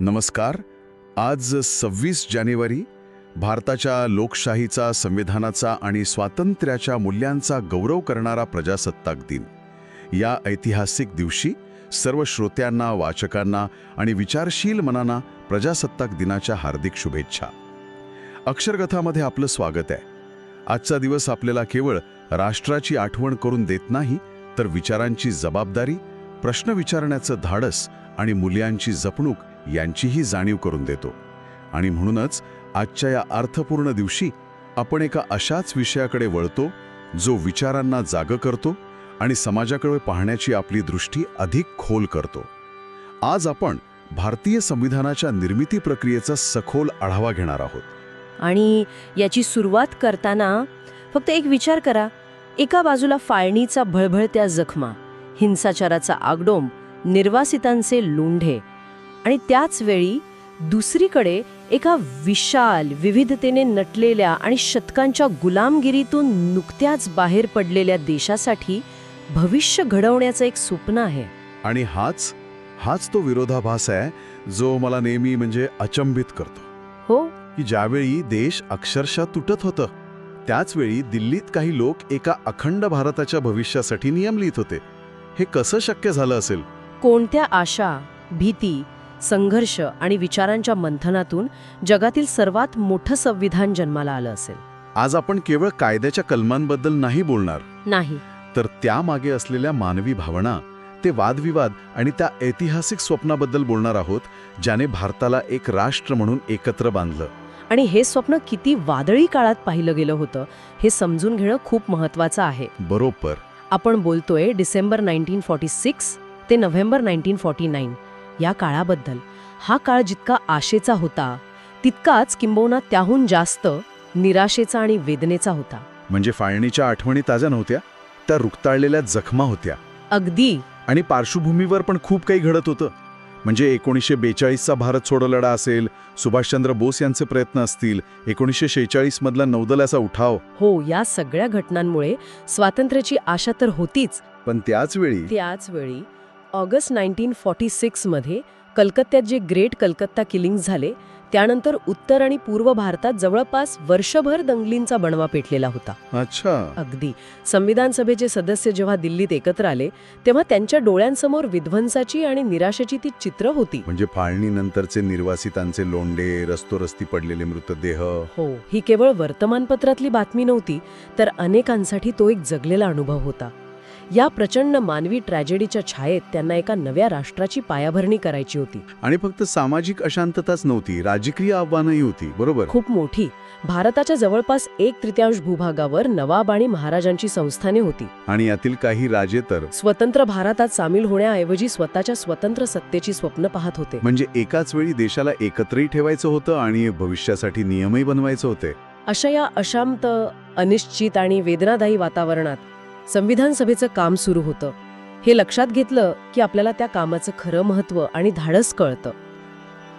नमस्कार. आज सव्वीस जानेवारी भारताच्या लोकशाहीचा संविधानाचा आणि स्वातंत्र्याच्या मूल्यांचा गौरव करणारा प्रजासत्ताक दिन. या ऐतिहासिक दिवशी सर्व श्रोत्यांना वाचकांना आणि विचारशील मनांना प्रजासत्ताक दिनाच्या हार्दिक शुभेच्छा. अक्षरकथामध्ये आपलं स्वागत आहे. आजचा दिवस आपल्याला केवळ राष्ट्राची आठवण करून देत नाही तर विचारांची जबाबदारी प्रश्न विचारण्याचं धाडस आणि मूल्यांची जपणूक यांचीही जाणीव करून देतो. आणि म्हणूनच आजच्या या अर्थपूर्ण दिवशी आपण एका अशाच विषयाकडे वळतो जो विचारांना जाग करतो आणि समाजाकडे पाहण्याची आपली दृष्टी अधिक खोल करतो. आज आपण भारतीय संविधानाच्या निर्मिती प्रक्रियेचा सखोल आढावा घेणार आहोत. आणि याची सुरुवात करताना फक्त एक विचार करा एका बाजूला फाळणीचा भळभळत्या जखमा हिंसाचाराचा आगडोम निर्वासितांचे लोंढे आणि त्याच वेळी दुसरीकडे एका विशाल विविधतेने नटलेल्या आणि शतकांच्या गुलामगिरीतून नुकत्याच बाहेर पडलेल्या देशासाठी भविष्य घडवण्याचं एक स्वप्न आहे. आणि हाच हाच तो विरोधाभास आहे जो मला नेहमी म्हणजे अचंबित करतो. हो. की ज्यावेळी देश अक्षरशः तुटत होतं त्याचवेळी दिल्लीत काही लोक एका अखंड भारताच्या भविष्यासाठी नियम लिहित होते. हे कसं शक्य झालं असेल? कोणत्या आशा भीती संघर्ष आणि विचारांच्या मंथनातून जगातील सर्वात मोठं संविधान जन्माला आलं असेल. आज आपण केवळ कायद्याच्या कलमांबद्दल नाही बोलणार. नाही. तर त्यामागे असलेल्या मानवी भावना ते वादविवाद आणि त्या ऐतिहासिक स्वप्नाबद्दल बोलणार आहोत ज्याने भारताला एक राष्ट्र म्हणून एकत्र बांधलं. आणि हे स्वप्न किती वादळी काळात पाहिलं गेलं होतं हे समजून घेणं खूप महत्वाचं आहे. बरोबर. आपण बोलतोय डिसेंबर नाईन्टीन फॉर्टी सिक्स ते नोव्हेंबर नाईन्टीन फॉर्टी नाईन. या काळाबद्दल. हा काळ जितका आशेचा होता तितकाच किंबहुना त्याहून जास्त निराशेचा आणि वेदनेचा होता. म्हणजे फाळणीच्या आठवणी ताज्या नव्हत्या त्या रुक्ताळलेल्या जखमा होत्या. अगदी. आणि पार्श्वभूमीवर पण खूप काही घडत होतं. म्हणजे एकोणीसशे बेचाळीसचा भारत छोडो लढा असेल सुभाषचंद्र बोस यांचे प्रयत्न असतील एकोणीसशे शेहेचाळीस मधला नौदलाचा उठाव. हो या सगळ्या घटनांमुळे स्वातंत्र्याची आशा तर होतीच. पण त्याच वेळी त्याच वेळी ऑगस्ट नाईन्टीन फॉर्टी सिक्समध्ये कलकत्त्यात जे ग्रेट कलकत्ता किलिंग झाले त्यानंतर उत्तर आणि पूर्व भारतात जवळपास वर्षभर दंगलींचा बनवा पेटलेला होता. अच्छा. अगदी. संविधान सभेचे सदस्य जेव्हा दिल्लीत एकत्र आले तेव्हा त्यांच्या डोळ्यांसमोर विध्वंसाची आणि निराशेची ती चित्र होती. म्हणजे फाळणीनंतरचे निर्वासितांचे लोंडे रस्तोरस्ती पडलेले मृतदेह. हो ही केवळ वर्तमानपत्रातली बातमी नव्हती तर अनेकांसाठी तो एक जगलेला अनुभव होता. या प्रचंड मानवी ट्रॅजेडीच्या छायेत त्यांना एका नव्या राष्ट्राची पायाभरणी करायची होती. आणि फक्त सामाजिक अशांतताच नव्हती राजकीय आव्हानही होती बरोबर? खूप मोठी. भारताच्या जवळपास एक तृतीयांश भूभागावर नवाब आणि महाराजांची संस्थाने होती. आणि यातील काही राजे तर? स्वतंत्र भारतात सामील होण्याऐवजी स्वतःच्या स्वतंत्र सत्तेची स्वप्न पाहत होते. म्हणजे एकाच वेळी देशाला एकत्रही ठेवायचं होतं आणि भविष्यासाठी नियमही बनवायचे होते? अशा या अशांत अनिश्चित आणि वेदनादायी वातावरणात संविधान सभेचं काम सुरू होतं. हे लक्षात घेतलं की आपल्याला त्या कामाचं खरं महत्त्व आणि धाडस कळतं.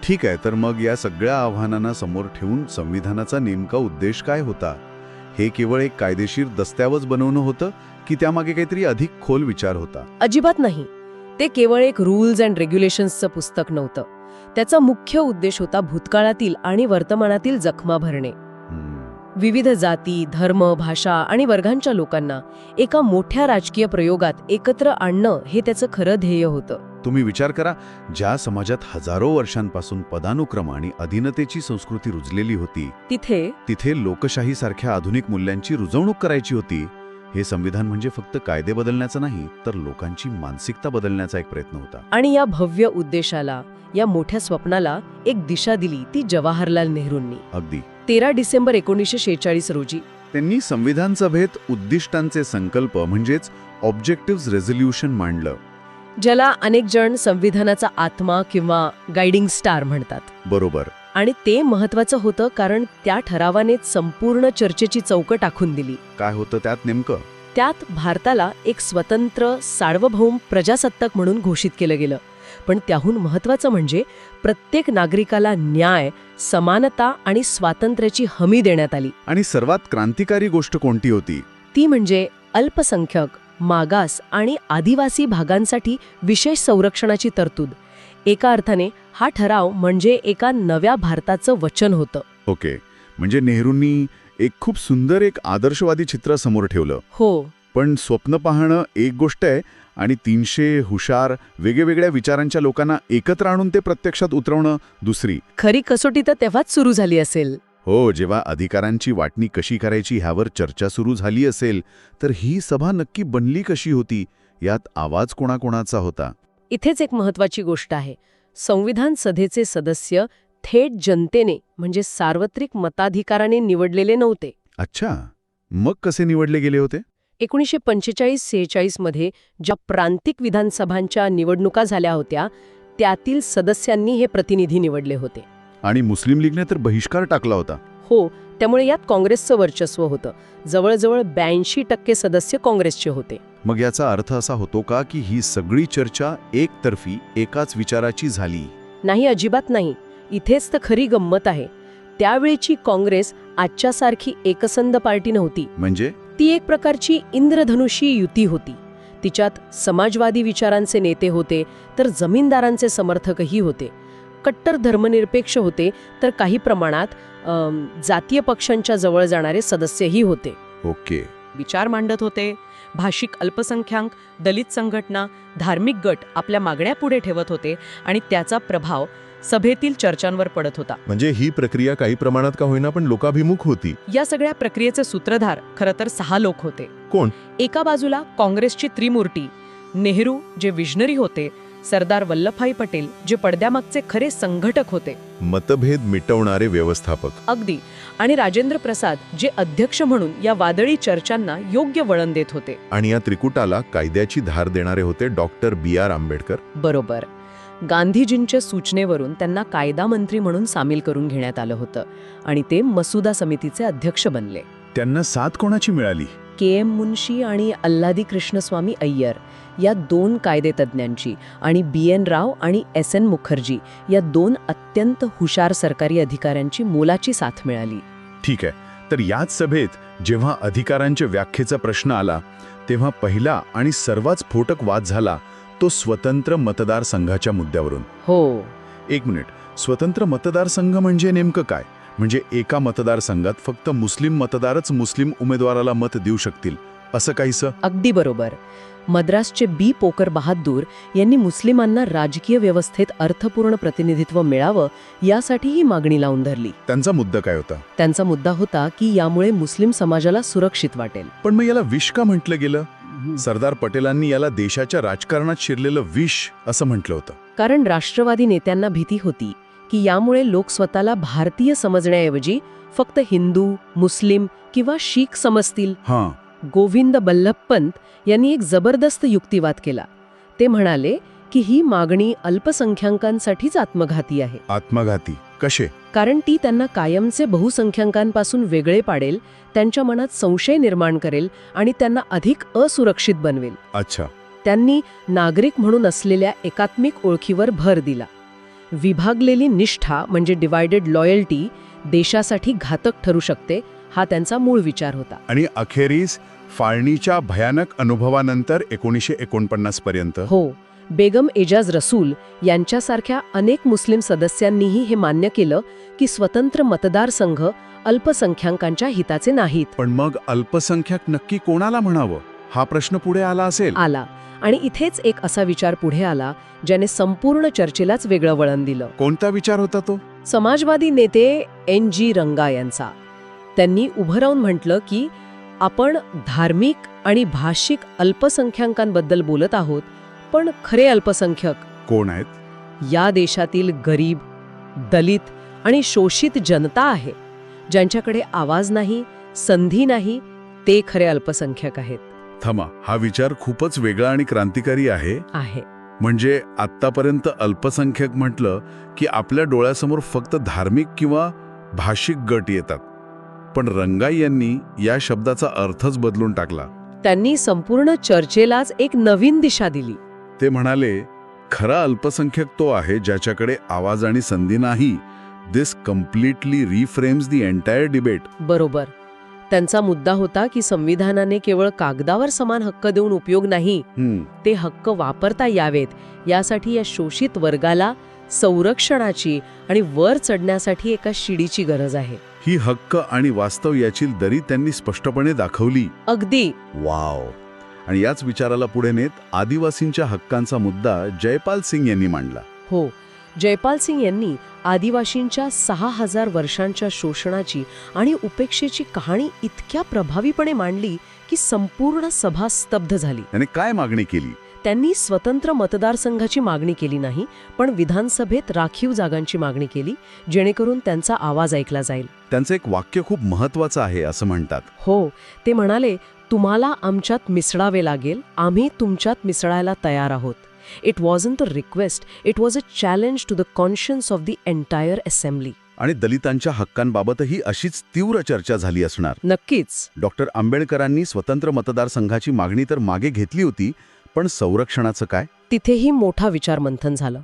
ठीक आहे तर मग या सगळ्या आव्हानांना समोर ठेवून संविधानाचा नेमका उद्देश काय होता? हे केवळ एक कायदेशीर दस्त्यावज बनवणं होतं की त्यामागे काहीतरी अधिक खोल विचार होता? अजिबात नाही. ते केवळ एक रूल्स अँड रेग्युलेशन्सचं पुस्तक नव्हतं. त्याचा मुख्य उद्देश होता भूतकाळातील आणि वर्तमानातील जखमा भरणे. विविध जाती धर्म भाषा आणि वर्गांच्या लोकांना एका मोठ्या राजकीय प्रयोगात एकत्र आणणं हे त्याचं खरं ध्येय होतं. तुम्ही विचार करा ज्या समाजात हजारो वर्षांपासून पदानुक्रम आणि अधीनतेची संस्कृती रुजलेली होती तिथे तिथे लोकशाहीसारख्या आधुनिक मूल्यांची रुजवणूक करायची होती हे संविधान म्हणजे फक्त कायदे बदलण्याचा नाही तर लोकांची मानसिकता बदलण्याचा एक प्रयत्न होता. आणि या भव्य उद्देशाला या मोठ्या स्वप्नाला एक दिशा दिली ती जवाहरलाल नेहरूंनी. अगदी. तेरा डिसेंबर एकोणीसशे शेहेचाळीस रोजी. त्यांनी संविधान सभेत उद्दिष्टांचे संकल्प म्हणजेच ऑब्जेक्टिव्ह रेझोल्युशन मांडलं. ज्याला अनेक जण संविधानाचा आत्मा किंवा गायडिंग स्टार म्हणतात. बरोबर. आणि ते महत्वाचं होतं कारण त्या ठरावानेच संपूर्ण चर्चेची चौकट आखून दिली. काय होतं त्यात नेमकं? त्यात भारताला एक स्वतंत्र सार्वभौम प्रजासत्ताक म्हणून घोषित केलं गेलं. पण त्याहून महत्वाचं म्हणजे प्रत्येक नागरिकाला न्याय समानता आणि स्वातंत्र्याची हमी देण्यात आली. आणि सर्वात क्रांतिकारी गोष्ट कोणती होती? ती म्हणजे अल्पसंख्यक मागास आणि आदिवासी भागांसाठी विशेष संरक्षणाची तरतूद. एका अर्थाने हा ठराव म्हणजे एका नव्या भारताचं वचन होतं. ओके. म्हणजे नेहरूंनी एक खूप सुंदर एक आदर्शवादी चित्र समोर ठेवलं. हो. पण स्वप्न पाहणं एक गोष्ट आहे आणि तीनशे हुशार वेगवेगळ्या विचारांच्या लोकांना एकत्र आणून ते प्रत्यक्षात उतरवणं दुसरी. खरी कसोटी तर तेव्हाच सुरू झाली असेल. हो जेव्हा अधिकारांची वाटणी कशी करायची ह्यावर चर्चा सुरू झाली असेल तर ही सभा नक्की बनली कशी होती यात आवाज कोणाकोणाचा होता? इथेच एक महत्वाची गोष्ट आहे. संविधान सभेचे सदस्य थेट जनतेने म्हणजे सार्वत्रिक मताधिकाराने निवडलेले नव्हते. अच्छा. मग कसे निवडले गेले होते? एकोणीसशे पंचेचाळीस सेहेचाळीसमध्ये ज्या प्रांतिक विधानसभांच्या निवडणुका झाल्या होत्या त्यातील सदस्यांनी हे प्रतिनिधी निवडले होते. आणि मुस्लिम लीगने तर बहिष्कार टाकला होता. हो त्यामुळे यात काँग्रेसचं वर्चस्व होतं. जवळजवळ ब्याऐंशी टक्के सदस्य काँग्रेसचे होते. मग याचा अर्थ असा होतो का की ही सगळी चर्चा एकतर्फी एकाच विचाराची झाली? नाही अजिबात नाही. इथेच तर खरी गंमत आहे. त्यावेळची काँग्रेस आजच्यासारखी एकसंध पार्टी नव्हती. म्हणजे? ती एक प्रकारची इंद्रधनुषी युती होती. तिच्यात समाजवादी विचारांचे नेते होते तर जमीनदारांचे समर्थकही होते. कट्टर धर्मनिरपेक्ष होते तर काही प्रमाणात जातीय पक्षांच्या जवळ जाणारे सदस्यही होते. ओके. विचार मांडत होते. भाषिक अल्पसंख्याक दलित संघटना धार्मिक गट आपल्या मागण्या पुढे ठेवत होते आणि त्याचा प्रभाव सभेतील चर्चांवर पडत होता. म्हणजे ही प्रक्रिया काही प्रमाणात का होईना पण लोकाभिमुख होती? या सगळ्या प्रक्रियेचे सूत्रधार खरं तर सहा लोक होते. कोण? एका बाजूला काँग्रेसची त्रिमूर्ती नेहरू जे विजनरी होते सरदार वल्लभभाई पटेल जे पडद्यामागचे खरे संघटक होते. मतभेद मिटवणारे व्यवस्थापक. अगदी. आणि राजेंद्र प्रसाद जे अध्यक्ष म्हणून या वादळी चर्चांना योग्य वळण देत होते. आणि या त्रिकुटाला कायद्याची धार देणारे होते डॉक्टर बी आर आंबेडकर. बरोबर. गांधीजींच्या सूचनेवरून त्यांना कायदा मंत्री म्हणून सामील करून घेण्यात आलं होतं आणि ते मसुदा समितीचे अध्यक्ष बनले. त्यांना साथ कोणाची मिळाली? के एम मुन्शी आणि अल्लादी कृष्णस्वामी अय्यर या दोन कायदेतज्ञांची आणि बी एन राव आणि एस एन मुखर्जी या दोन अत्यंत हुशार सरकारी अधिकाऱ्यांची मोलाची साथ मिळाली. ठीक आहे. तर याच सभेत जेव्हा अधिकारांच्या व्याख्येचा प्रश्न आला तेव्हा पहिला आणि सर्वात स्फोटक वाद झाला तो स्वतंत्र मतदारसंघाच्या मुद्द्यावरून. हो. एक मिनिट. स्वतंत्र मतदारसंघ म्हणजे नेमकं काय? म्हणजे एका मतदारसंघात फक्त मुस्लिम मतदारच मुस्लिम उमेदवाराला मत देऊ शकतील असं काहीसं? अगदी बरोबर. मद्रासचे बी. पोकर बहादूर यांनी मुस्लिमांना राजकीय व्यवस्थेत अर्थपूर्ण प्रतिनिधित्व मिळावं यासाठी ही मागणी लावून धरली. त्यांचा मुद्दा काय होता? त्यांचा मुद्दा होता की यामुळे मुस्लिम समाजाला सुरक्षित वाटेल. पण मग याला विष का म्हटलं गेलं? सरदार पटेलांनी याला देशाच्या राजकारणात शिरलेलं विष असं म्हटलं होतं. कारण राष्ट्रवादी नेत्यांना भीती होती की यामुळे लोक स्वतःला भारतीय समजण्याऐवजी फक्त हिंदू मुस्लिम किंवा शीख समजतील. हां. गोविंद बल्लभ पंत यांनी एक जबरदस्त युक्तिवाद केला. ते म्हणाले की ही मागणी अल्पसंख्याकांसाठीच आत्मघाती आहे. आत्मघाती. कसे? कारण ती त्यांना कायमचे बहुसंख्याकांपासून वेगळे पाडेल त्यांच्या मनात संशय निर्माण करेल आणि त्यांना अधिक असुरक्षित बनवेल. अच्छा. त्यांनी नागरिक म्हणून असलेल्या एकात्मिक ओळखीवर भर दिला. विभागलेली निष्ठा म्हणजे डिवायडेड लॉयल्टी देशासाठी घातक ठरू शकते हा त्यांचा मूळ विचार होता. आणि अखेरीस फाळणीच्या भयानक अनुभवानंतर एकोणीसशे एकोणपन्नास पर्यंत? हो. बेगम एजाज रसूल यांच्यासारख्या अनेक मुस्लिम सदस्यांनीही हे मान्य केलं की स्वतंत्र मतदारसंघ अल्पसंख्याकांच्या हिताचे नाहीत. पण मग अल्पसंख्याक नक्की कोणाला म्हणावं? हा प्रश्न पुढे आला असेल. आला. आणि इथेच एक असा विचार पुढे आला ज्याने संपूर्ण चर्चेलाच वेगळं वळण दिलं. कोणता विचार होता तो? समाजवादी नेते एन जी रंगा यांचा. त्यांनी उभं राहून म्हटलं की आपण धार्मिक आणि भाषिक अल्पसंख्याकांबद्दल बोलत आहोत पण खरे अल्पसंख्यक. कोण आहेत? या देशातील गरीब दलित आणि शोषित जनता आहे. ज्यांच्याकडे आवाज नाही संधी नाही ते खरे अल्पसंख्यक आहेत. थमा हा विचार खूपच वेगळा आणि क्रांतिकारी आहे. आहे. म्हणजे आत्तापर्यंत अल्पसंख्यक म्हटलं की आपल्या डोळ्यासमोर फक्त धार्मिक किंवा भाषिक गट येतात. पण रंगाई यांनी या शब्दाचा अर्थच बदलून टाकला. त्यांनी संपूर्ण चर्चेलाच एक नवीन दिशा दिली. ते म्हणाले खरा अल्पसंख्यक तो आहे ज्याच्याकडे आवाज आणि संधी नाही. This completely reframes the entire debate बरोबर. त्यांचा मुद्दा होता की संविधानाने केवळ कागदावर समान हक्क देऊन उपयोग नाही ते हक्क वापरता यावेत. यासाठी या शोषित वर्गाला संरक्षणाची आणि वर चढण्यासाठी एका शिडीची गरज आहे. ही हक्क आणि वास्तव याची दरी त्यांनी स्पष्टपणे दाखवली. अगदी. वाव आणि याच विचाराला पुढे नेत आदिवासींच्या हक्कांचा मुद्दा जयपाल सिंग यांनी मांडला. हो जयपाल सिंग यांनी आदिवासींच्या सहा हजार वर्षांच्या शोषणाची आणि उपेक्षेची कहाणी इतक्या प्रभावीपणे मांडली की संपूर्ण सभा स्तब्ध झाली. त्याने काय मागणी केली? त्यांनी स्वतंत्र मतदारसंघाची मागणी केली नाही पण विधानसभेत राखीव जागांची मागणी केली जेणेकरून त्यांचा आवाज ऐकला जाईल. त्यांचं एक वाक्य खूप महत्वाचं आहे असं म्हणतात. हो ते म्हणाले तुम्हाला आमच्यात मिसळावे लागेल. आम्ही तुमच्यात मिसळायला तयार आहोत. It wasn't a request it was a challenge to the conscience of the entire assembly आणि दलितांच्या हक्कांबाबतही अशीच तीव्र चर्चा झाली असणार. नक्कीच. डॉक्टर आंबेडकरांनी स्वतंत्र मतदारसंघाची मागणी तर मागे घेतली होती पण संरक्षणाचं काय? तिथेही मोठा विचारमंथन झालं.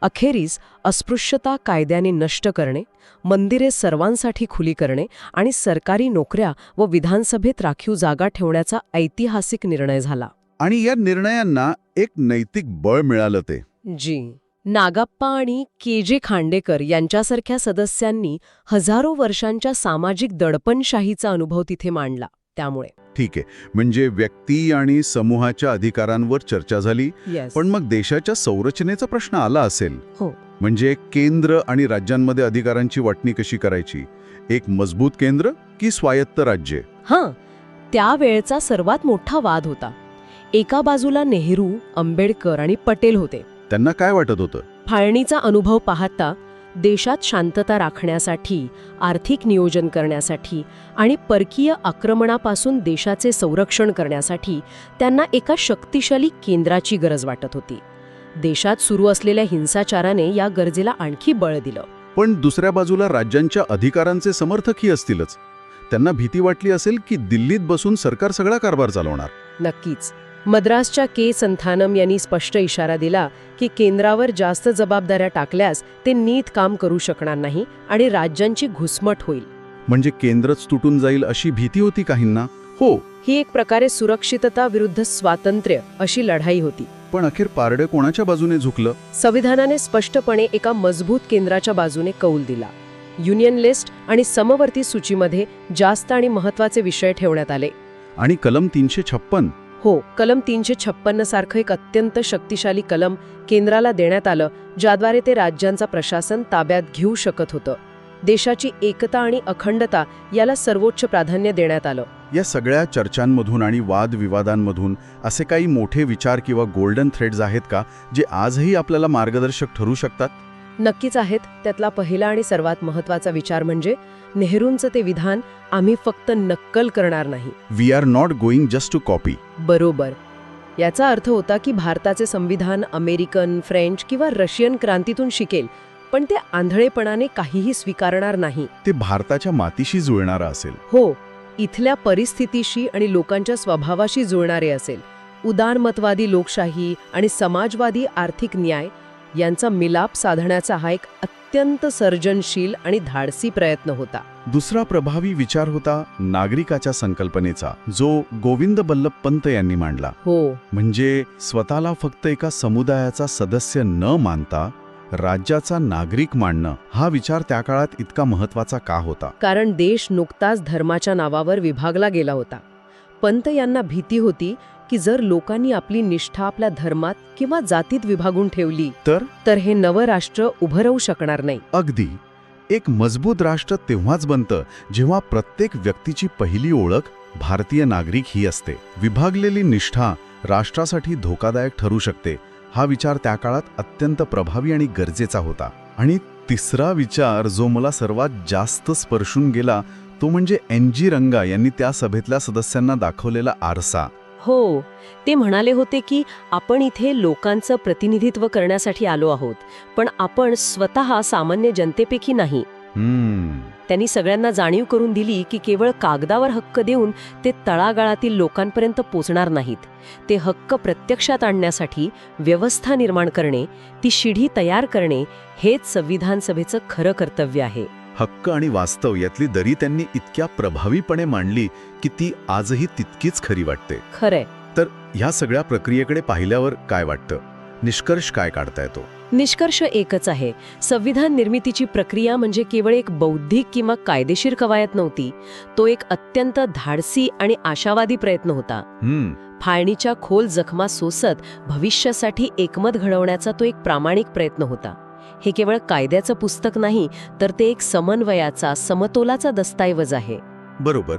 अखेरीस अस्पृश्यता कायद्याने नष्ट करणे मंदिरे सर्वांसाठी खुली करणे आणि सरकारी नोकऱ्या व विधानसभेत राखीव जागा ठेवण्याचा ऐतिहासिक निर्णय झाला. आणि या निर्णयांना एक नैतिक बळ मिळालं ते. जी. नागाप्पा आणि के जे खांडेकर यांच्यासारख्या सदस्यांनी हजारो वर्षांच्या सामाजिक दडपणशाहीचा अनुभव तिथे मांडला. त्यामुळे. ठीक आहे. म्हणजे व्यक्ती आणि समूहाच्या अधिकारांवर चर्चा झाली. पण मग देशाच्या संरचनेचा प्रश्न आला असेल. हो. म्हणजे केंद्र आणि राज्यांमध्ये अधिकारांची वाटणी कशी करायची? एक मजबूत केंद्र की स्वायत्त राज्ये? हां. त्यावेळचा सर्वात मोठा वाद होता. एका बाजूला नेहरू आंबेडकर आणि पटेल होते. त्यांना काय वाटत होतं? फाळणीचा अनुभव पाहता देशात शांतता राखण्यासाठी आर्थिक नियोजन करण्यासाठी आणि परकीय आक्रमणापासून देशाचे संरक्षण करण्यासाठी त्यांना एका शक्तिशाली केंद्राची गरज वाटत होती. देशात सुरू असलेल्या हिंसाचाराने या गरजेला आणखी बळ दिलं. पण दुसऱ्या बाजूला राज्यांच्या अधिकारांचे समर्थकही असतीलच. त्यांना भीती वाटली असेल की दिल्लीत बसून सरकार सगळा कारभार चालवणार. नक्कीच. मद्रासच्या के. संथानम यांनी स्पष्ट इशारा दिला की केंद्रावर जास्त जबाबदाऱ्या टाकल्यास ते नीट काम करू शकणार नाही आणि राज्यांची घुसमट होईल. म्हणजे केंद्रच तुटून जाईल अशी भीती होती काहींना? हो. ही एक प्रकारे सुरक्षितता विरुद्ध स्वातंत्र्य अशी लढाई होती. पण अखेर पारडे कोणाच्या बाजूने झुकलं? संविधानाने स्पष्टपणे एका मजबूत केंद्राच्या बाजूने कौल दिला. युनियन लिस्ट आणि समवर्ती सूचीमध्ये जास्त आणि महत्त्वाचे विषय ठेवण्यात आले. आणि कलम तीनशे छप्पन हो कलम तीनशे छप्पन्न सारखं एक अत्यंत शक्तिशाली कलम केंद्राला देण्यात आलं ज्याद्वारे ते राज्यांचा प्रशासन ताब्यात घेऊ शकत होतं. देशाची एकता आणि अखंडता याला सर्वोच्च प्राधान्य देण्यात आलं. या सगळ्या चर्चांमधून आणि वादविवादांमधून असे काही मोठे विचार किंवा गोल्डन थ्रेड्स आहेत का जे आजही आपल्याला मार्गदर्शक ठरू शकतात? नक्कीच आहेत. त्यातला पहिला आणि सर्वात महत्त्वाचा विचार म्हणजे नेहरूंचं ते विधान आम्ही फक्त नक्कल करणार नाही. We are not going just to copy बरोबर. याचा अर्थ होता की भारताचे संविधान अमेरिकन फ्रेंच किंवा रशियन क्रांतीतून शिकेल पण ते आंधळेपणाने काहीही स्वीकारणार नाही. ते भारताच्या मातीशी जुळणारं असेल. हो इथल्या परिस्थितीशी आणि लोकांच्या स्वभावाशी जुळणारे असेल. उदारमतवादी लोकशाही आणि समाजवादी आर्थिक न्याय यांचा मिलाप साधण्याचा हा एक अत्यंत सर्जनशील आणि धाडसी प्रयत्न होता. दुसरा प्रभावी विचार होता नागरिकाच्या संकल्पनेचा जो गोविंद बल्लभ पंत यांनी मांडला. हो. म्हणजे स्वतःला फक्त एका समुदायाचा सदस्य न मानता राज्याचा नागरिक मानणं हा विचार त्या काळात इतका महत्त्वाचा का होता? कारण देश नुकताच धर्माच्या नावावर विभागला गेला होता. पंत यांना भीती होती की जर लोकांनी आपली निष्ठा आपल्या धर्मात किंवा जातीत विभागून ठेवली तर? तर हे नवं राष्ट्र उभं राहू शकणार नाही. अगदी. एक मजबूत राष्ट्र तेव्हाच बनतं जेव्हा प्रत्येक व्यक्तीची पहिली ओळख भारतीय नागरिक ही असते. विभागलेली निष्ठा राष्ट्रासाठी धोकादायक ठरू शकते. हा विचार त्या काळात अत्यंत प्रभावी आणि गरजेचा होता. आणि तिसरा विचार जो मला सर्वात जास्त स्पर्शून गेला तो म्हणजे एन जी रंगा यांनी त्या सभेतल्या सदस्यांना दाखवलेला आरसा. हो. ते म्हणाले होते की आपण इथे लोकांचं प्रतिनिधित्व करण्यासाठी आलो आहोत पण आपण स्वतः सामान्य जनतेपैकी नाही. त्यांनी सगळ्यांना जाणीव करून दिली की केवळ कागदावर हक्क देऊन ते तळागाळातील लोकांपर्यंत पोचणार नाहीत. ते हक्क प्रत्यक्षात आणण्यासाठी व्यवस्था निर्माण करणे ती शिढी तयार करणे हेच संविधान सभेचं खरं कर्तव्य आहे. हक्क आणि वास्तव यातली दरी त्यांनी इतक्या प्रभावीपणे मांडली की ती आजही तितकीच खरी वाटते. खरंय. तर ह्या सगळ्या प्रक्रियेकडे पाहिल्यावर काय वाटतं? निष्कर्ष काय काढता येतो? निष्कर्ष एकच आहे. संविधान निर्मितीची प्रक्रिया म्हणजे केवळ एक बौद्धिक किंवा कायदेशीर कवायत नव्हती. तो एक अत्यंत धाडसी आणि आशावादी प्रयत्न होता. फाळणीच्या खोल जखमा सोसत भविष्यासाठी एकमत घडवण्याचा तो एक प्रामाणिक प्रयत्न होता. हे केवळ कायद्याचं पुस्तक नाही तर ते एक समन्वयाचा समतोलाचा दस्तऐवज आहे. बरोबर.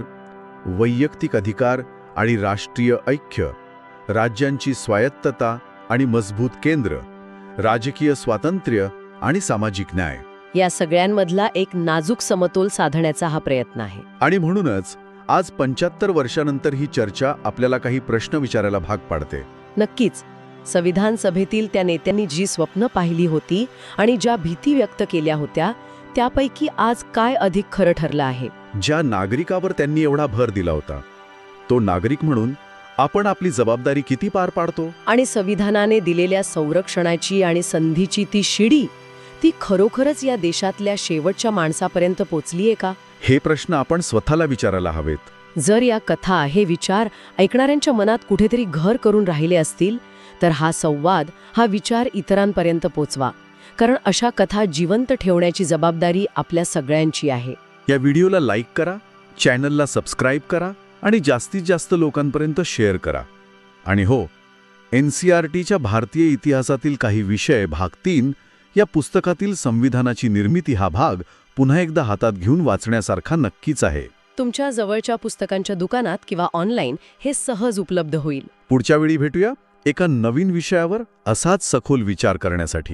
वैयक्तिक अधिकार आणि राष्ट्रीय ऐक्य राज्यांची स्वायत्तता आणि मजबूत केंद्र राजकीय स्वातंत्र्य आणि सामाजिक न्याय. या सगळ्यांमधला एक नाजूक समतोल साधण्याचा हा प्रयत्न आहे. आणि म्हणूनच आज पंच्याहत्तर वर्षानंतर ही चर्चा आपल्याला काही प्रश्न विचारायला भाग पाडते. नक्कीच. संविधान सभेतील त्या नेत्यांनी जी स्वप्न पाहिली होती आणि ज्या भीती व्यक्त केल्या होत्या त्यापैकी आज काय अधिक खरं ठरलं आहे? ज्या नागरिकावर त्यांनी एवढा भर दिला होता तो नागरिक म्हणून आपण आपली जबाबदारी किती पार पाडतो? आणि संविधानाने दिलेल्या संरक्षणाची आणि संधीची ती शिडी ती खरोखरच या देशातल्या शेवटच्या माणसापर्यंत पोचलीये का? हे प्रश्न आपण स्वतःला विचारायला हवेत. जर या कथा हे विचार ऐकणाऱ्यांच्या मनात कुठेतरी घर करून राहिले असतील तर हा संवाद हा विचार इतरांपर्यंत पोचवा. कारण अशा कथा जिवंत ठेवण्याची जबाबदारी आपल्या सगळ्यांची आहे. या व्हिडिओला लाईक करा चॅनलला सबस्क्राईब करा आणि जास्तीत जास्त लोकांपर्यंत शेअर करा. आणि हो एन सी आर टीच्या भारतीय इतिहासातील काही विषय भाग तीन या पुस्तकातील संविधानाची निर्मिती हा भाग पुन्हा एकदा हातात घेऊन वाचण्यासारखा नक्कीच आहे. तुमच्या जवळच्या पुस्तकांच्या दुकानात किंवा ऑनलाईन हे सहज उपलब्ध होईल. पुढच्या वेळी भेटूया. एका नवीन विषयावर असाच सखोल विचार करण्यासाठी.